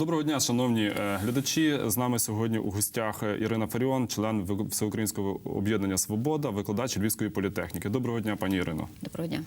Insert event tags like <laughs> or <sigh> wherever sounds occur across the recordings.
Доброго дня, шановні е, глядачі. З нами сьогодні у гостях е, Ірина Фаріон, член Всеукраїнського об'єднання Свобода, викладач Львівської політехніки. Доброго дня, пані Ірино. Доброго дня.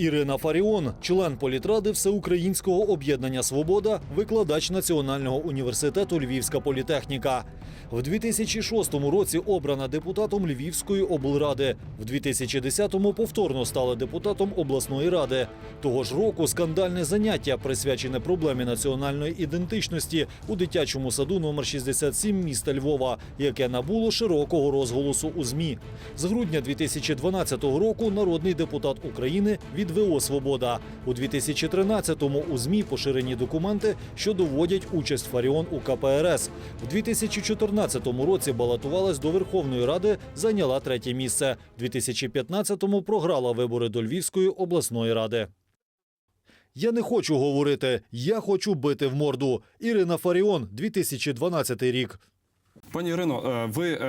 Ірина Фаріон, член політради Всеукраїнського об'єднання Свобода, викладач Національного університету Львівська політехніка. В 2006 році обрана депутатом Львівської облради. В 2010-му повторно стала депутатом обласної ради. Того ж року скандальне заняття, присвячене проблемі національної ідентичності у дитячому саду номер 67 міста Львова, яке набуло широкого розголосу у ЗМІ. З грудня 2012 року народний депутат України від ВО Свобода. У 2013-му у ЗМІ поширені документи, що доводять участь Фаріон у КПРС. В 2014 році балотувалась до Верховної Ради, зайняла третє місце. В 2015-му програла вибори до Львівської обласної ради. Я не хочу говорити, я хочу бити в морду. Ірина Фаріон, 2012 рік. Пані Ірино, е, ви е,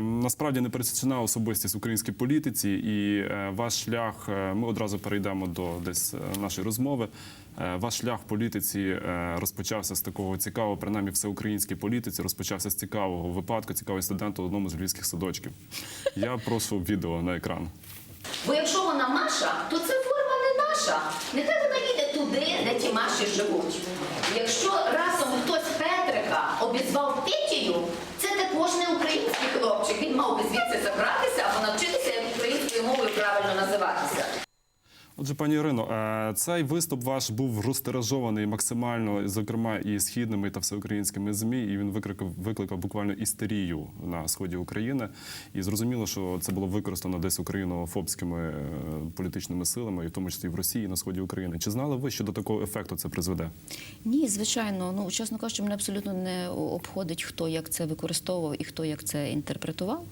насправді не пересічена особистість в українській політиці, і е, ваш шлях. Ми одразу перейдемо до десь нашої розмови. Ваш шлях в політиці розпочався з такого цікавого, принаймні всеукраїнській політиці, розпочався з цікавого випадку, цікавий студент у одному з львівських садочків. Я прошу відео на екран. Бо якщо вона Маша, то це форма не наша. Нехай вона їде туди, де ті Маші живуть. Якщо разом хтось Петрика обізвав Петію, це також не український хлопчик. Він мав би звідси забратися або навчитися, українською мовою. Отже, пані Ірино, е, цей виступ ваш був розтиражований максимально, зокрема і східними та всеукраїнськими змі, і він викликав, викликав буквально істерію на сході України. І зрозуміло, що це було використано десь українофобськими е, політичними силами, і в тому числі в Росії, на сході України. Чи знали ви, що до такого ефекту це призведе? Ні, звичайно, ну чесно кажучи, мене абсолютно не обходить, хто як це використовував і хто як це інтерпретував.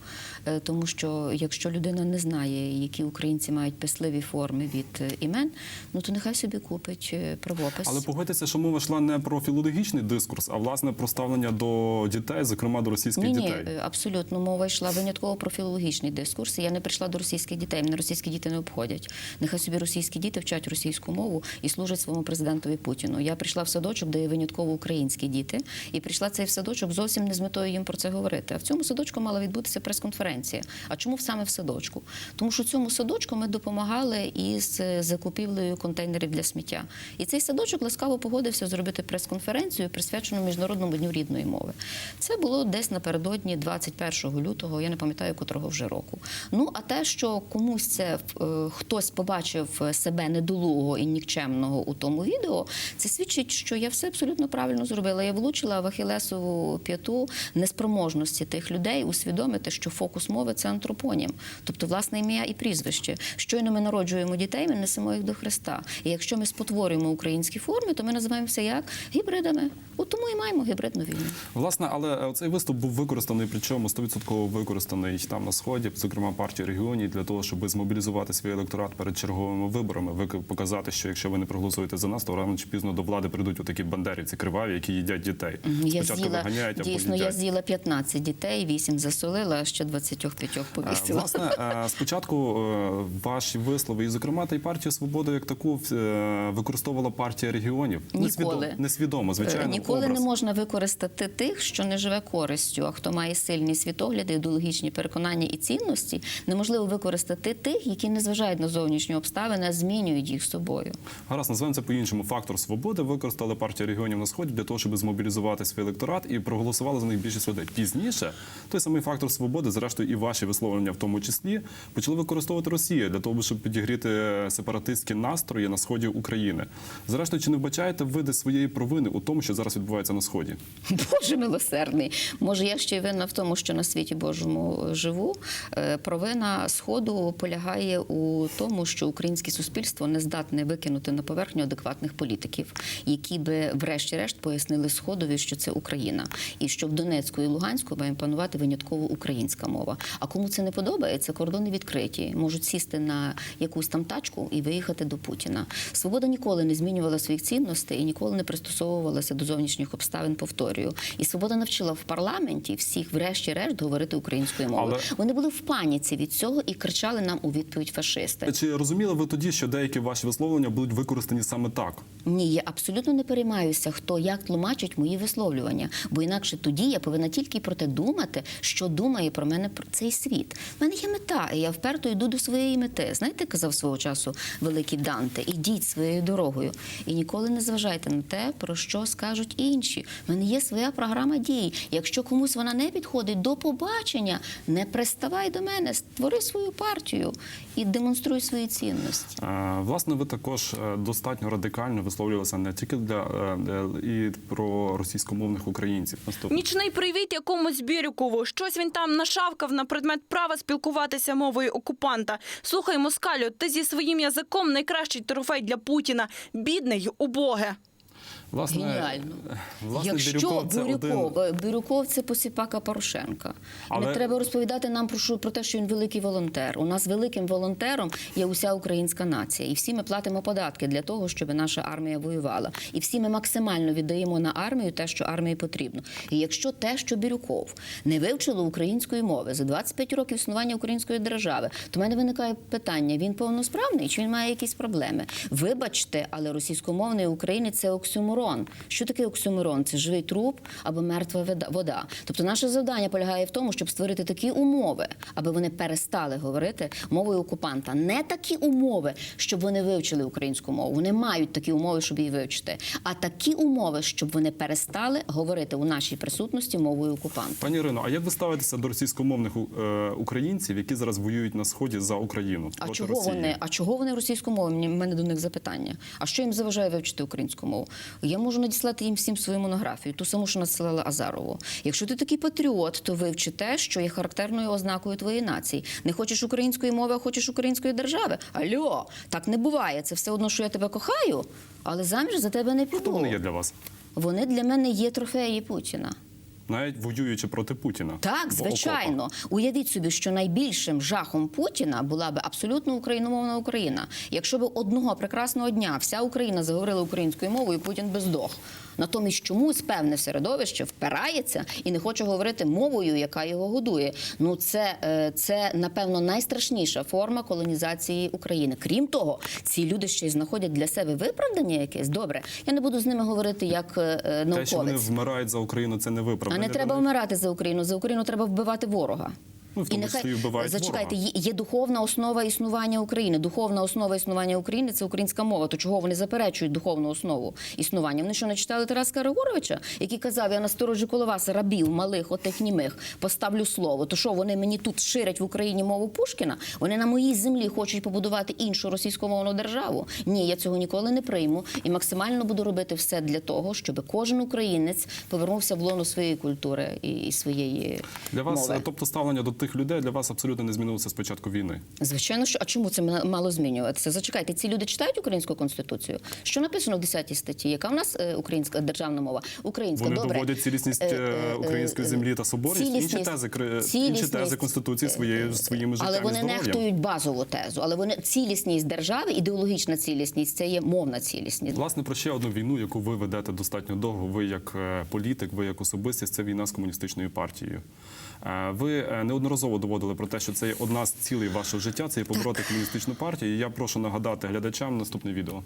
Е, Тому що якщо людина не знає, які українці мають писливі форми від імен, ну то нехай собі купить е, правопис. Але погодьтеся, що мова йшла не про філологічний дискурс, а власне про ставлення до дітей, зокрема до російських Ні, ні, дітей. е, абсолютно мова йшла винятково про філологічний дискурс. і Я не прийшла до російських дітей. Мене російські діти не обходять. Нехай собі російські діти вчать російську мову і служать своєму президентові Путіну. Я прийшла в садочок, де є винятково українські діти, і прийшла цей в садочок зовсім не з метою їм про це говорити. А в цьому садочку мала відбутися прес-конференція. А чому саме в садочку? Тому що цьому садочку ми допомагали із е, закупівлею контейнерів для сміття. І цей садочок ласкаво погодився зробити прес-конференцію, присвячену міжнародному дню рідної мови. Це було десь напередодні 21 лютого, я не пам'ятаю котрого вже року. Ну а те, що комусь це е, хтось побачив себе недолугого і нікчемного у тому відео, це свідчить, що я все абсолютно правильно зробила. Я влучила в ахілесову п'яту неспроможності тих людей усвідомити, що фокус мови це антропонім, тобто власне ім'я і прізвище. Щойно ми народжуємо дітей, ми несемо їх до Христа. І якщо ми спотворюємо українські форми, то ми називаємося як гібридами. От тому і маємо гібридну війну. Власне, але е, цей виступ був використаний, причому 100% використаний там на сході, зокрема партії регіонів, для того, щоб змобілізувати свій електорат перед черговими виборами. Ви показати, що якщо ви не проголосуєте за нас, то рано чи пізно до влади прийдуть отакі бандерівці криваві, які їдять дітей. Я Спочатку з'їла виганяють, а дійсно, потім я з'їла 15 дітей, 8 засолила, а ще 25 Е, повісила. Власне, е, спочатку ваші вислови, і зокрема, та й партія свобода як таку е, використовувала партія регіонів. Ніколи. Несвідомо, несвідомо звичайно. Е, Ніколи образ. не можна використати тих, що не живе користю. А хто має сильні світогляди, ідеологічні переконання і цінності, неможливо використати тих, які не зважають на зовнішні обставини, а змінюють їх собою. Гаразд, називаємо це по-іншому. Фактор свободи використали партія регіонів на сході для того, щоб змобілізувати свій електорат і проголосували за них більшість людей. Пізніше той самий фактор свободи, зрештою, і ваші висловлення в тому числі, почали використовувати Росія для того, щоб підігріти сепаратистські настрої на сході України. Зрештою, чи не вбачаєте ви десь своєї провини у тому, що зараз відбувається на сході? Боже милосердний. Може, я ще й винна в тому, що на світі Божому живу. Е, Провина сходу полягає у тому, що українське суспільство не здатне викинути на поверхню адекватних політиків, які би, врешті-решт, пояснили сходові, що це Україна, і що в Донецьку і Луганську має панувати винятково українська мова. А кому це не подобається, кордони відкриті. Можуть сісти на якусь там тачку Європу і виїхати до Путіна. Свобода ніколи не змінювала своїх цінностей і ніколи не пристосовувалася до зовнішніх обставин. Повторюю, і свобода навчила в парламенті всіх, врешті-решт, говорити українською мовою. Але- Вони були в паніці від цього і кричали нам у відповідь фашисти. Чи розуміли ви тоді, що деякі ваші висловлення будуть використані саме так? Ні, я абсолютно не переймаюся, хто як тлумачить мої висловлювання, бо інакше тоді я повинна тільки про те думати, що думає про мене про цей світ. У мене є мета, і я вперто йду до своєї мети. Знаєте, казав свого часу великий Данте, ідіть своєю дорогою і ніколи не зважайте на те, про що скажуть інші. У мене є своя програма дій. Якщо комусь вона не підходить, до побачення, не приставай до мене, створи свою партію і демонструй свої цінності. Е, Власне, ви також е, достатньо радикально висловлювалися не тільки для е, і про російськомовних українців. Наступне. Нічний привіт якомусь Бірюкову. Щось він там нашавкав на предмет права спілкуватися мовою окупанта. Слухай, москалю, ти зі своїм язиком найкращий трофей для Путіна. Бідний, убоге. Власне, Геніально. <laughs> власне Якщо Бірюков це Бирюков, один. е, Бирюков це посіпака Порошенка. Але- Не треба розповідати нам про про те, що він великий волонтер. У нас великим волонтером є уся українська нація, і всі ми платимо податки для того, щоб наша армія воювала. І всі ми максимально віддаємо на армію те, що армії потрібно. І якщо те, що Бірюков не вивчило української мови за 25 років існування української держави, то в мене виникає питання: він повносправний чи він має якісь проблеми? Вибачте, але російськомовний українець це оксюморон. Що таке оксюморон? Це живий труп або мертва вода-. Тобто наше завдання полягає в тому, щоб створити такі умови, аби вони перестали говорити мовою окупанта. Не такі умови, щоб вони вивчили українську мову. Вони мають такі умови, щоб її вивчити. А такі умови, щоб вони перестали говорити у нашій присутності мовою окупанта. Пані Ірино, а як ви ставитеся до російськомовних е, українців, які зараз воюють на сході за Україну? А чого Росії? вони? А чого вони російськомовні? У мене до них запитання. А що їм заважає вивчити українську мову? Я можу надіслати їм всім свою монографію, ту саму, що надсилала Азарову. Якщо ти такий патріот, то вивчи те, що є характерною ознакою твоєї нації. Не хочеш української мови, а хочеш української держави. Альо, так не буває. Це все одно, що я тебе кохаю, але заміж за тебе не піду. Хто вони є для вас? Вони для мене є трофеї Путіна. Навіть воюючи проти Путіна. Так, звичайно. Уявіть собі, що найбільшим жахом Путіна була би абсолютно україномовна Україна. Якщо б одного прекрасного дня вся Україна заговорила українською мовою, Путін би здох. Натомість чомусь певне середовище впирається і не хоче говорити мовою, яка його годує. Ну це, е, це напевно найстрашніша форма колонізації України. Крім того, ці люди ще й знаходять для себе виправдання якесь. Добре, я не буду з ними говорити як е, е, Те, що вони вмирають за Україну, це не А не треба вмирати за Україну. За Україну треба вбивати ворога. Ну, в тому і вбивають зачекайте, ворога. є, духовна основа існування України. Духовна основа існування України це українська мова. То чого вони заперечують духовну основу існування? Вони що не читали Тараса Григоровича, який казав: я на сторожі коло вас рабів, малих, отих німих поставлю слово. То що вони мені тут ширять в Україні мову Пушкіна? Вони на моїй землі хочуть побудувати іншу російськомовну державу. Ні, я цього ніколи не прийму і максимально буду робити все для того, щоб кожен українець повернувся в лоно своєї культури і, і своєї Для вас, мови. е, тобто ставлення до тих людей для вас абсолютно не змінилося з початку війни. Звичайно, що а чому це ма- мало змінюватися? Зачекайте, ці люди читають українську конституцію. Що написано в 10 статті? Яка в нас е, українська державна мова? Українська Вони добре. доводять цілісність Е, е, української землі та соборність. Інші тези інші тези конституції своєю своїми життям Але вони нехтують базову тезу. Але вони цілісність держави, ідеологічна цілісність це є мовна цілісність. Власне, про ще одну війну, яку ви ведете достатньо довго. Ви як політик, ви як особистість, це війна з комуністичною партією. Е, Ви е, неодноразово доводили про те, що це є одна з цілей вашого життя, це є побороти комуністичну партію. І я прошу нагадати глядачам наступне відео.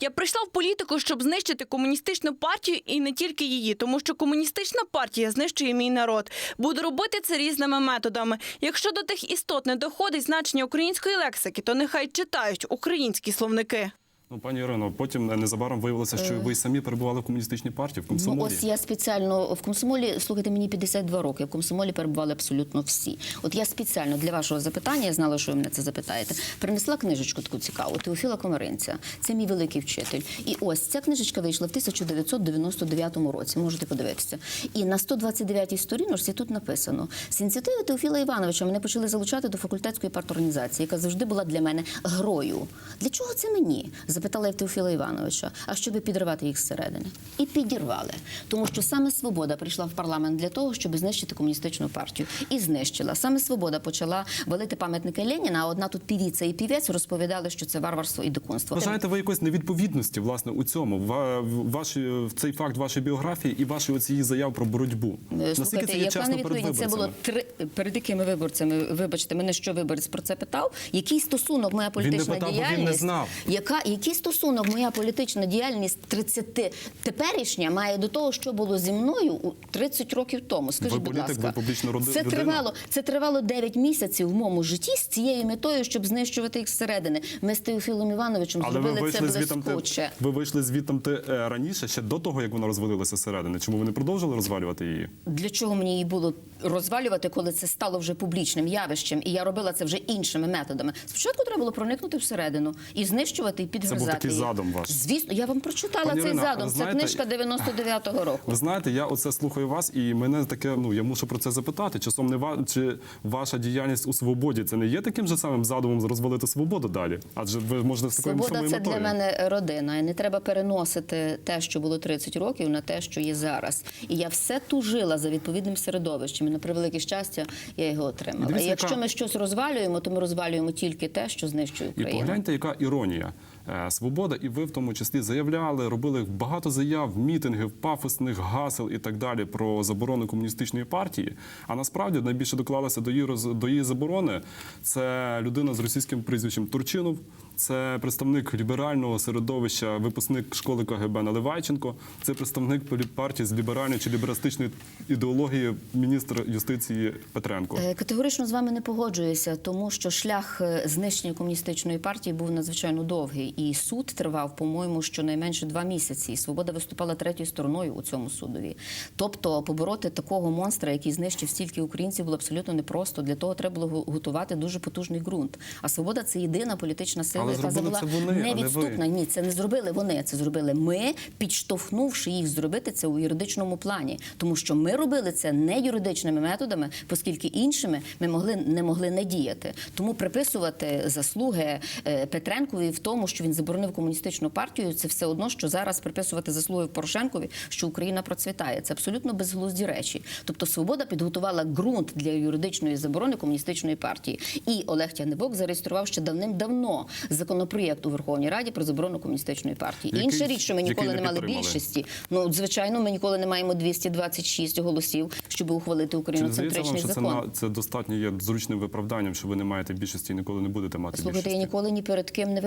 Я прийшла в політику, щоб знищити комуністичну партію і не тільки її, тому що комуністична партія знищує мій народ. Буду робити це різними методами. Якщо до тих істот не доходить значення української лексики, то нехай читають українські словники. Ну, пані Ірино, потім е, незабаром виявилося, що ви й самі перебували в комуністичній партії в Ну, комсомолі. ось я спеціально в комсомолі, слухайте, мені 52 роки. В комсомолі перебували абсолютно всі. От я спеціально для вашого запитання, я знала, що ви мене це запитаєте. Принесла книжечку таку цікаву Теофіла Комаринця. Це мій великий вчитель. І ось ця книжечка вийшла в 1999 році. Можете подивитися. І на 129-й сторіночці тут написано: з ініціативи Теофіла Івановича мене почали залучати до факультетської парторганізації, яка завжди була для мене грою. Для чого це мені? Запитала я Теофіла Івановича, а щоб підривати їх зсередини. І підірвали. Тому що саме Свобода прийшла в парламент для того, щоб знищити комуністичну партію. І знищила. Саме Свобода почала валити пам'ятники Леніна, а одна тут півіця і півець розповідали, що це варварство і дикунство. Вважаєте ви якоїсь невідповідності власне у цьому? Ва- в- Ваші цей факт вашої біографії і вашої оцієї заяв про боротьбу. Е, Наскільки Слухайте, це є яка невідповідність? Це було три перед якими виборцями? Вибачте, мене що виборець про це питав? Який стосунок моя політична питав, бо він не знав. Яка який стосунок моя політична діяльність 30 теперішня має до того, що було зі мною у 30 років тому? Скажіть, Ви будь ласка, ви публічна роди- це тривало. Це тривало 9 місяців в моєму житті з цією метою, щоб знищувати їх зсередини. Ми з Теофілом Івановичем Але ви зробили це вийшли блискуче. ви вийшли звітом те е, раніше, ще до того, як вона розвалилася зсередини. Чому ви не продовжили розвалювати її? Для чого мені її було розвалювати, коли це стало вже публічним явищем, і я робила це вже іншими методами. Спочатку треба було проникнути всередину і знищувати і підгризати. такий її. задум ваш. Звісно, я вам прочитала Пані цей Ірина, задум. ви Це книжка 99-го року. Ви знаєте, я оце слухаю вас, і мене таке. Ну я мушу про це запитати. Часом не ва чи ваша діяльність у свободі це не є таким же самим задумом розвалити свободу далі? Адже ви такою Свобода це метою. для мене родина. І не треба переносити те, що було 30 років, на те, що є зараз. І я все тужила за відповідним середовищем. І на превелике щастя, я його отримала. І якщо ми щось розвалюємо, то ми розвалюємо тільки те, що знищує І Україну. погляньте, яка іронія. Е, Свобода, і ви в тому числі заявляли, робили багато заяв, мітингів, пафосних гасел і так далі про заборону комуністичної партії. А насправді найбільше доклалася до її до її заборони. Це людина з російським прізвищем Турчинов, це представник ліберального середовища, випускник школи КГБ Наливайченко, це представник партії з ліберальної чи ліберастичної ідеології міністр юстиції Петренко. Е, Категорично з вами не погоджуюся, тому що шлях е, знищення комуністичної партії був надзвичайно довгий, і суд тривав, по-моєму, щонайменше два місяці. І свобода виступала третьою стороною у цьому судові. Тобто, побороти такого монстра, який знищив стільки українців, було абсолютно непросто. Для того треба було готувати дуже потужний ґрунт. А свобода це єдина політична сила, Але яка зробили завела це вони, а не ви. невідступна. Ні, це не зробили вони. Це зробили ми, підштовхнувши їх зробити це у юридичному плані, тому що ми робили це не юридичними методами, оскільки іншими ми могли не могли не діяти. Тому приписувати заслуги е, Петренкові в тому, що він заборонив комуністичну партію, це все одно, що зараз приписувати заслуги Порошенкові, що Україна процвітає. Це абсолютно безглузді речі. Тобто Свобода підготувала ґрунт для юридичної заборони комуністичної партії. І Олег Тягнебок зареєстрував ще давним-давно законопроєкт у Верховній Раді про заборону комуністичної партії. Який- Інша річ, що ми ніколи не не мали підтримали. більшості. Ну звичайно, ми ніколи не маємо 226 голосів, щоб ухвалити Чи україноцентричний це закон. на це достатньо є зручним виправданням, що ви не маєте більшості і ніколи не будете мати Слухайте, я ніколи ні перед ким не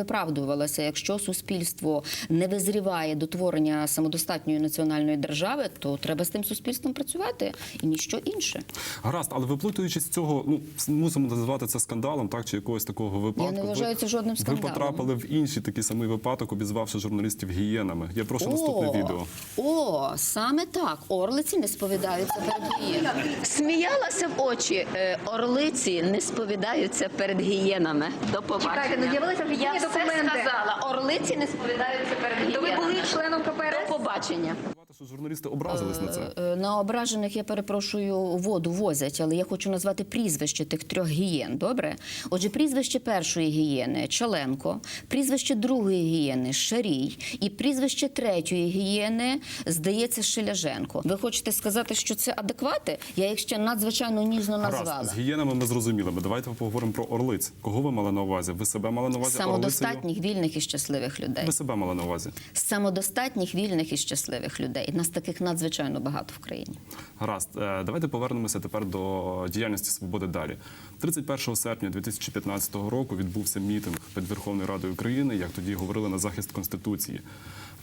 виправдувалася. Якщо суспільство не визріває до творення самодостатньої національної держави, то треба з тим суспільством працювати і ніщо інше. Гаразд, але виплутуючись з цього, ну мусимо називати це скандалом, так чи якогось такого випадку. не вважаю це жодним Ви потрапили в інший такий самий випадок, обізвавши журналістів гієнами. Я прошу наступне відео. О, саме так. Орлиці не сповідаються перед гієнами. Сміялася в очі. Е, Орлиці не сповідаються перед гієнами. До побачення. Чекайте, ну Я все документи. Сказала. Орлиці не сповідаються перед То ви були членом КПРС? До побачення. Що журналісти образились на це. Е, На ображених я перепрошую воду возять, але я хочу назвати прізвище тих трьох гієн. Добре? Отже, прізвище першої гієни Чаленко, прізвище другої гієни Шарій, і прізвище третьої гієни, здається, Шеляженко. Ви хочете сказати, що це адеквати? Я їх ще надзвичайно ніжно назвала. Гаразд, з гієнами ми зрозуміли. Давайте поговоримо про орлиць. Кого ви мали на увазі? Ви себе мали на увазі? Орлицею? Самодостатніх, вільних і щасливих людей. Ви себе мали на увазі. Самодостатніх, вільних і щасливих людей. Нас таких надзвичайно багато в країні. Гаразд, Е, давайте повернемося тепер до діяльності свободи далі. 31 серпня 2015 року відбувся мітинг під Верховною Радою України, як тоді говорили на захист конституції.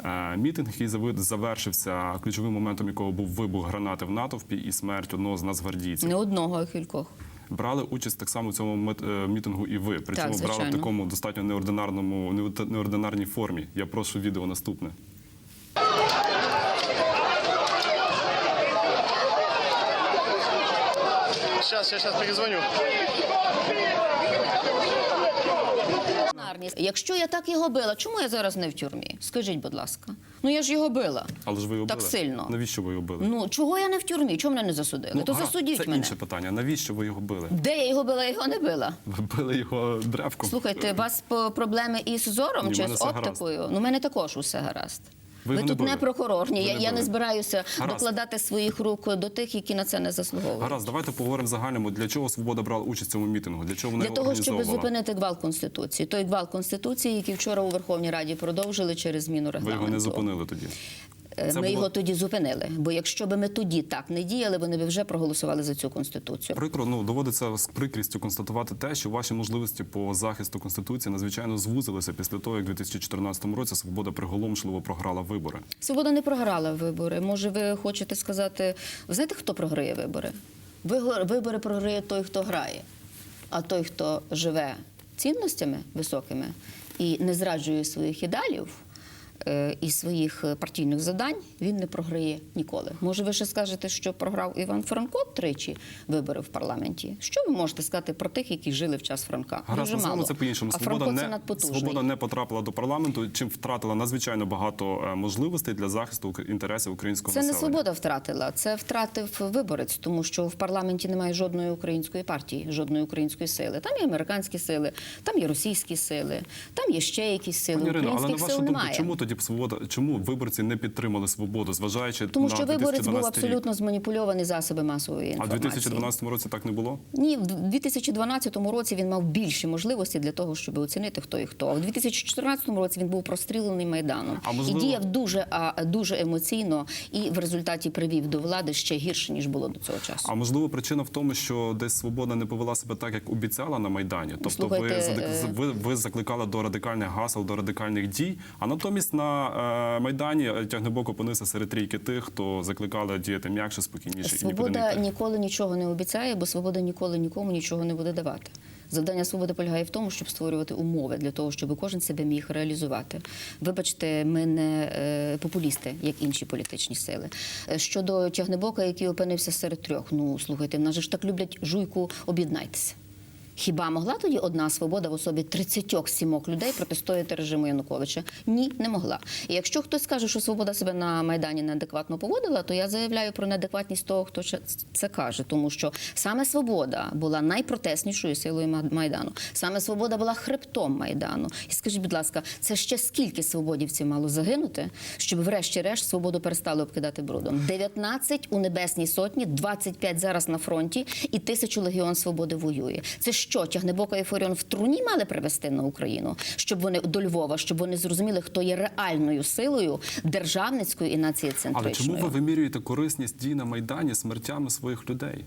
Е, Мітинг, який завершився ключовим моментом, якого був вибух гранати в натовпі і смерть одного з нацгвардійців. Не одного, а кількох. Брали участь так само в цьому е, мітингу і ви. При цьому брали в такому достатньо неординарному неординарній формі. Я прошу відео наступне. Сейчас, я сейчас перезвоню. Якщо я так його била, чому я зараз не в тюрмі? Скажіть, будь ласка. Ну я ж його била. Але ж ви його Так били. сильно. Навіщо ви його били? Ну чого я не в тюрмі? Чому мене не засудили? то гаразд, засудіть це мене. інше питання. Навіщо ви його били? Де я його била, я його не била. Ви били його древком. Слухайте, у вас по- проблеми із зором Ні, чи з все гаразд. оптикою? Ну, у мене також усе гаразд. Ви Ви, тут були? не прокурорні. Ви я, не я не збираюся Гаразд. докладати своїх рук до тих, які на це не заслуговують. Гаразд, давайте поговоримо в загальному. Для чого свобода брала участь в цьому мітингу? Для чого вона Для того, щоб зупинити гвалт конституції, той гвалт конституції, який вчора у Верховній Раді продовжили через зміну Ви його не зупинили тоді. Е, Це Ми було- його тоді зупинили. Бо якщо б ми тоді так не діяли, вони б вже проголосували за цю конституцію. Прикро, ну доводиться з прикрістю констатувати те, що ваші можливості по захисту конституції надзвичайно звузилися після того, як у 2014 році свобода приголомшливо програла вибори. Свобода не програла вибори. Може, ви хочете сказати, ви знаєте, хто програє вибори? Вибори програє той, хто грає, а той, хто живе цінностями високими і не зраджує своїх ідеалів і своїх е, партійних завдань, він не програє ніколи. Може, ви ще скажете, що програв Іван Франко тричі вибори в парламенті? Що ви можете сказати про тих, які жили в час Франка? Дуже мало. це по-іншому. А Свобода не, свобода не потрапила до парламенту, чим втратила надзвичайно багато е, можливостей для захисту інтересів українського Це не свобода втратила, це втратив виборець, тому що в парламенті немає жодної української партії, жодної української сили. Там є американські сили, там є російські сили, там є ще якісь сили. Пані Ірино, але на вашу думку, чому тоді свобода, чому виборці не підтримали свободу, зважаючи Тому на що виборець був 2012 рік? абсолютно зманіпульований засоби масової А в інформації. 2012 році так не було? Ні, в 2012 році він мав більші можливості для того, щоб оцінити хто і хто. А в 2014 році він був прострілений майданом А можливо- і діяв дуже а, дуже емоційно, і в результаті привів до влади ще гірше ніж було до цього часу. А можливо, причина в тому, що десь свобода не повела себе так, як обіцяла на майдані. Тобто, Слухайте, ви, е, ви, ви закликали до радикальних гасел, до радикальних дій. А натомість на е, майдані тягнебок опинився серед трійки тих, хто закликали діяти м'якше, спокійніше і Свобода йти. ніколи нічого не обіцяє, бо свобода ніколи нікому нічого не буде давати. Завдання свободи полягає в тому, щоб створювати умови для того, щоб кожен себе міг реалізувати. Вибачте, ми не е, популісти, як інші політичні сили. Е, Щодо тягнебока, який опинився серед трьох, ну слухайте, в нас же ж так люблять жуйку, об'єднайтеся. Хіба могла тоді одна свобода в особі 37 людей протистояти режиму Януковича? Ні, не могла. І якщо хтось скаже, що свобода себе на майдані неадекватно поводила, то я заявляю про неадекватність того, хто це каже, тому що саме свобода була найпротеснішою силою майдану. Саме свобода була хребтом майдану. І скажіть, будь ласка, це ще скільки свободівців мало загинути, щоб врешті-решт свободу перестали обкидати брудом? 19 у небесній сотні, 25 зараз на фронті, і тисячу легіон свободи воює. Це що, тягнебока і Форіон в труні мали привезти на Україну, щоб вони до Львова, щоб вони зрозуміли, хто є реальною силою державницькою і Але націєцентричною. чому ви вимірюєте корисність дій на майдані смертями своїх людей?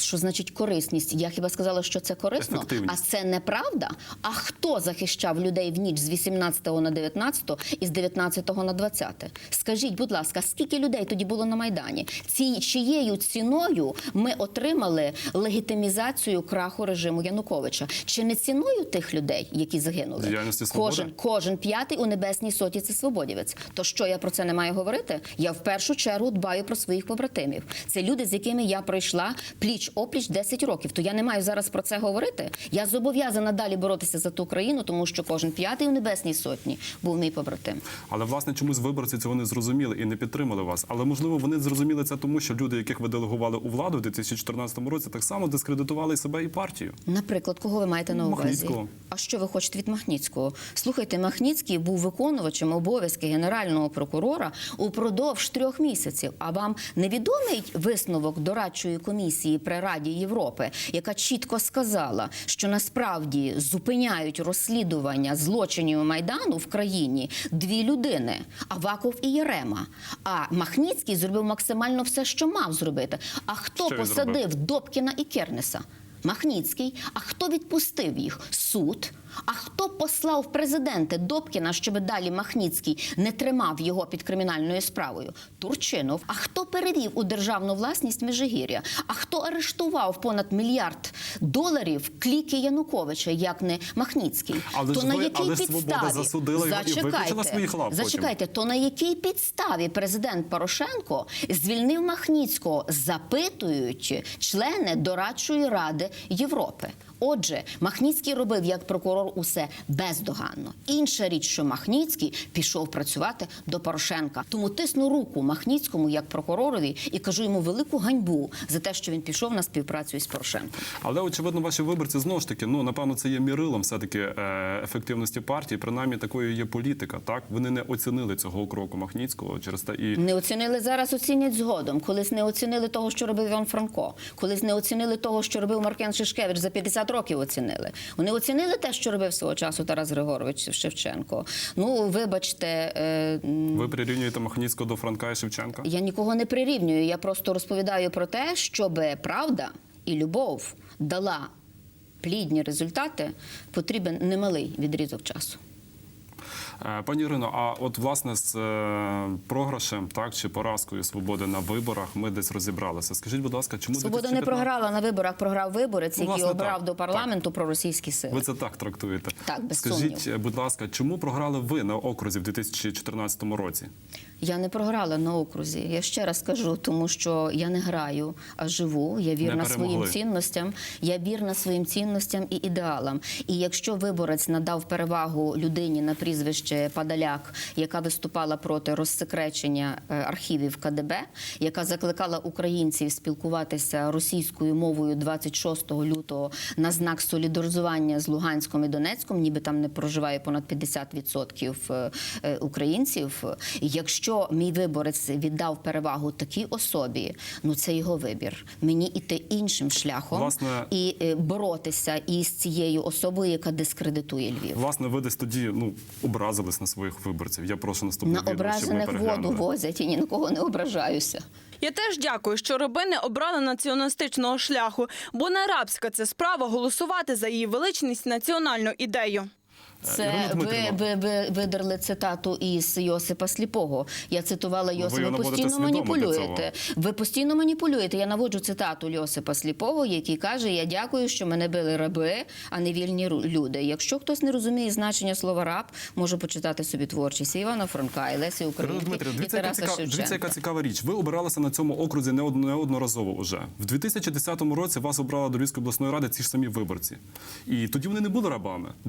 Що значить корисність? Я хіба сказала, що це корисно? А це неправда? А хто захищав людей в ніч з 18 на 19 і з 19 на 20? Скажіть, будь ласка, скільки людей тоді було на Майдані? Ці, чиєю ціною ми отримали легітимізацію краху режиму Януковича? Чи не ціною тих людей, які загинули? Діяльності «Свободи»? Кожен, кожен п'ятий у небесній соті це свободівець. То що я про це не маю говорити? Я в першу чергу дбаю про своїх побратимів. Це люди, з якими я пройшла пліч опліч 10 років. То я не маю зараз про це говорити. Я зобов'язана далі боротися за ту країну, тому що кожен п'ятий у небесній сотні був мій побратим. Але власне чомусь виборці цього не зрозуміли і не підтримали вас. Але можливо вони зрозуміли це тому, що люди, яких ви делегували у владу в 2014 році, так само дискредитували себе і партію. Наприклад, кого ви маєте на увазі? Махніцького. А що ви хочете від Махніцького? Слухайте, Махніцький був виконувачем обов'язки генерального прокурора упродовж трьох місяців. А вам невідомий висновок дорадчої комісії при Раді Європи, яка чітко сказала, що насправді зупиняють розслідування злочинів майдану в країні дві людини Аваков і Єрема. А Махніцький зробив максимально все, що мав зробити. А хто Що посадив? Добкіна і Кернеса? Махніцький. А хто відпустив їх? Суд. А хто послав президенти Добкіна, щоб далі Махніцький не тримав його під кримінальною справою? Турчинов. А хто перевів у державну власність Межигір'я? А хто арештував понад мільярд доларів кліки Януковича, як не Махніцький? Але то ж на ви- якій але підставі? Засудила його і виключила Зачекайте, потім. То на якій підставі президент Порошенко звільнив Махніцького, запитують члени дорадчої ради Європи. Отже, Махніцький робив як прокурор усе бездоганно. Інша річ, що Махніцький пішов працювати до Порошенка. Тому тисну руку Махніцькому як прокуророві і кажу йому велику ганьбу за те, що він пішов на співпрацю із Порошенком. Але очевидно, ваші виборці знову ж таки, ну напевно, це є мірилом все таки е, ефективності партії. Принаймні такою є політика. Так вони не оцінили цього кроку Махніцького через те і Не оцінили зараз, оцінять згодом. Колись не оцінили того, що робив Іван Франко. Колись не оцінили того, що робив Маркен Шишкевич. За 50 років оцінили. Вони оцінили те, що робив свого часу Тарас Григорович Шевченко. Ну, вибачте, е, ви прирівнюєте Махніцького до Франка і Шевченка. я нікого не прирівнюю. Я просто розповідаю про те, щоб правда і любов дала плідні результати, потрібен немалий відрізок часу. Е, Пані Ірино, а от власне з е, програшем, так чи поразкою свободи на виборах ми десь розібралися. Скажіть, будь ласка, чому Свобода не програла на виборах, програв виборець, Ну, який обрав так, до парламенту проросійські сили. Ви це так трактуєте? Так, без Скажіть, сумнів. будь ласка, чому програли ви на окрузі в 2014 році? Я не програла на окрузі. Я ще раз кажу, тому що я не граю, а живу. Я вірна своїм цінностям. Я вірна своїм цінностям і ідеалам. І якщо виборець надав перевагу людині на прізвище Падаляк, яка виступала проти розсекречення е, архівів КДБ, яка закликала українців спілкуватися російською мовою 26 лютого на знак солідаризування з Луганськом і Донецьком, ніби там не проживає понад 50% е, е, українців. Якщо мій виборець віддав перевагу такій особі, ну це його вибір. Мені іти іншим шляхом Власне- і е, боротися із цією особою, яка дискредитує Львів. Власне, ви десь тоді ну образились на своїх виборців. Я прошу наступне На відео, ображених воду возять і ні на кого не ображаюся. Я теж дякую, що раби не обрали націоналістичного шляху, бо не рабська це справа голосувати за її величність національну ідею. Це ви, ви, ви видерли цитату із Йосипа Сліпого. Я цитувала Йосипа. його Ви постійно маніпулюєте. Ви постійно маніпулюєте. Я наводжу цитату Йосипа Сліпого, який каже: Я дякую, що мене били раби, а не вільні люди. Якщо хтось не розуміє значення слова раб, може почитати собі творчість Івана Франка, і Лесі Ірина Українки, Дмитрівна, і дивіться, яка Тараса ціка- дивіться, яка цікава річ. Ви обиралися на цьому окрузі неод- неодноразово уже. В 2010 році вас обрала до Львівської обласної ради ці ж самі виборці. І тоді вони не були рабами. В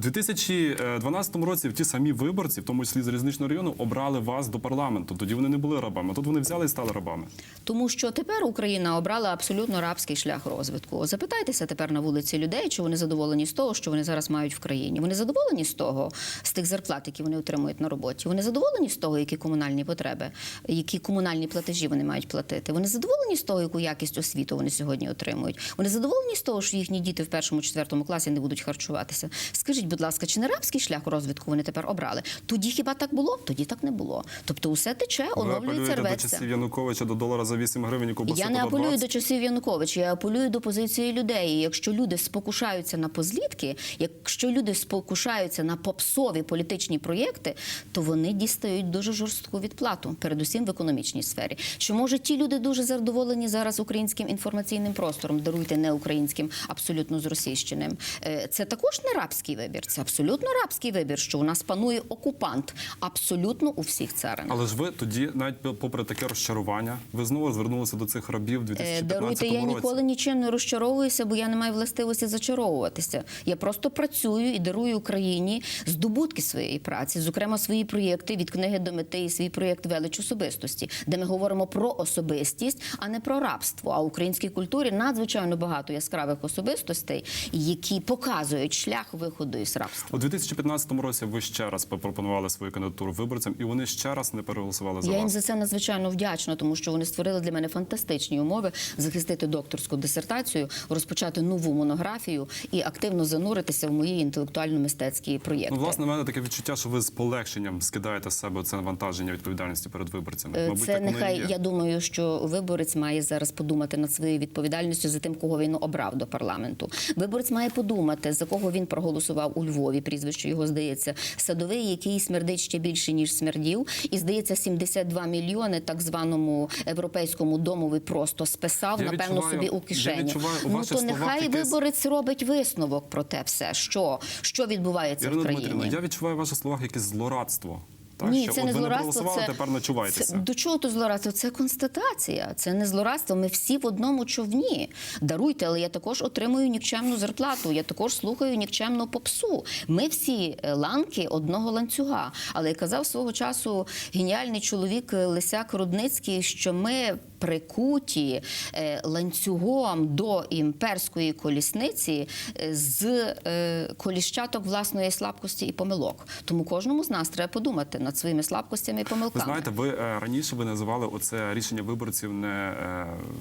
2012 році ті самі виборці, в тому числі з залізничного району, обрали вас до парламенту. Тоді вони не були рабами. Тут вони взяли і стали рабами. Тому що тепер Україна обрала абсолютно рабський шлях розвитку. Запитайтеся тепер на вулиці людей, чи вони задоволені з того, що вони зараз мають в країні. Вони задоволені з того, з тих зарплат, які вони отримують на роботі. Вони задоволені з того, які комунальні потреби, які комунальні платежі вони мають платити. Вони задоволені з того, яку якість освіту вони сьогодні отримують. Вони задоволені з того, що їхні діти в першому четвертому класі не будуть харчуватися. Скажіть, будь ласка, чи не рабський шлях розвитку вони тепер обрали? Тоді хіба так було? Тоді так не було. Тобто, усе тече, оновлюється, апелюєте до часів Януковича до долара за 8 гривень, Я не апелюю до часів Януковича, я апелюю до позиції людей. І Якщо люди спокушаються на позлітки, якщо люди спокушаються на попсові політичні проєкти, то вони дістають дуже жорстку відплату, передусім в економічній сфері. Що може ті люди дуже задоволені зараз українським інформаційним простором, даруйте не українським, абсолютно зросійщеним. Е, Це також не рабський вибір, це абсолютно рабський вибір, що у нас панує окупант абсолютно у всіх царинах. Але ж ви тоді, навіть попри таке розчарування, ви знову звернулися до цих рабів в Е, Даруйте, я році. ніколи нічим не розчаровуюся, бо я не маю властивості зачаровуватися. Я просто працюю і дарую Україні здобутки своєї праці, зокрема свої проєкти від книги до мети і свій проєкт велич особистості, де ми говоримо про особистість, а не про рабство. А в українській культурі надзвичайно багато яскравих особистостей, які показують шлях виходу із рабства. У 2015 році ви ще раз пропонували свою кандидатуру виборцям, і вони ще раз не переголосували за Я їм за це надзвичайно вдячна, тому що вони створили для мене фантастичні умови захистити докторську дисертацію, розпочати нову монографію і активно зануритися в мої інтелектуально-мистецькі проєкти. Ну, власне, в мене таке відчуття, що ви з полегшенням скидаєте з себе це навантаження відповідальності перед виборцями. Е, Мабуть, Це так нехай є. я думаю, що виборець має зараз подумати над своєю відповідальністю за тим, кого він обрав до парламенту. Виборець має подумати, за кого він проголосував у Львові. Прізвище його здається садовий, який смердить ще більше ніж смердів, і здається, 72 мільйони так званому європейському домові просто списав Я напевно відчуваю- собі у я кишеню. відчуваю у ну то нехай якесь- виборець робить висновок про те все, що, що відбувається Ірина в Дмитрівна, країні. я відчуваю в ваших словах якесь злорадство. Так, Ні, що це от не ви злорадство. не це, тепер ночувайтеся. Це, до чого то злорадство? Це констатація. Це не злорадство. Ми всі в одному човні. Даруйте, але я також отримую нікчемну зарплату. Я також слухаю нікчемну попсу. Ми всі е, ланки одного ланцюга. Але казав свого часу геніальний чоловік е, Лисяк Рудницький, що ми прикуті е, ланцюгом до імперської колісниці е, з е, коліщаток власної слабкості і помилок. Тому кожному з нас треба подумати над своїми слабкостями і Ви знаєте, ви раніше ви називали оце рішення виборців не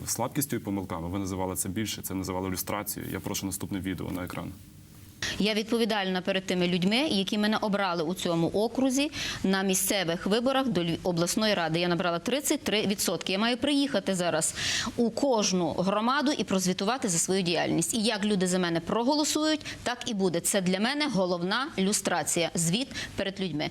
слабкістю і помилками. Ви називали це більше. Це називали люстрацією. Я прошу наступне відео на екран. Я відповідальна перед тими людьми, які мене обрали у цьому окрузі на місцевих виборах до обласної ради. Я набрала 33%. Я маю приїхати зараз у кожну громаду і прозвітувати за свою діяльність. І як люди за мене проголосують, так і буде. Це для мене головна люстрація. Звіт перед людьми.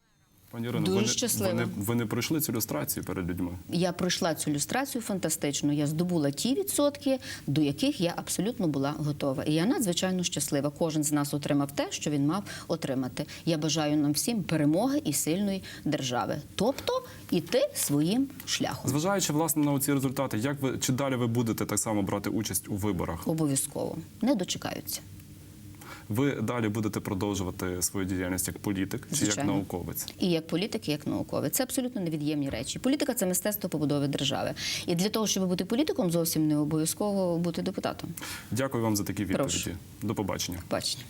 Пані Ірино, Дуже щаслива. ви, не, ви не пройшли цю люстрацію перед людьми. Я пройшла цю люстрацію фантастично. Я здобула ті відсотки, до яких я абсолютно була готова. І я надзвичайно щаслива. Кожен з нас отримав те, що він мав отримати. Я бажаю нам всім перемоги і сильної держави, тобто іти своїм шляхом. Зважаючи власне на ці результати, як ви чи далі ви будете так само брати участь у виборах? Обов'язково не дочекаються. Ви далі будете продовжувати свою діяльність як політик чи як науковець? І як політик, і як науковець. Це абсолютно невід'ємні речі. Політика це мистецтво побудови держави. І для того, щоб бути політиком, зовсім не обов'язково бути депутатом. Дякую вам за такі відповіді. Прошу. До побачення. Бачення.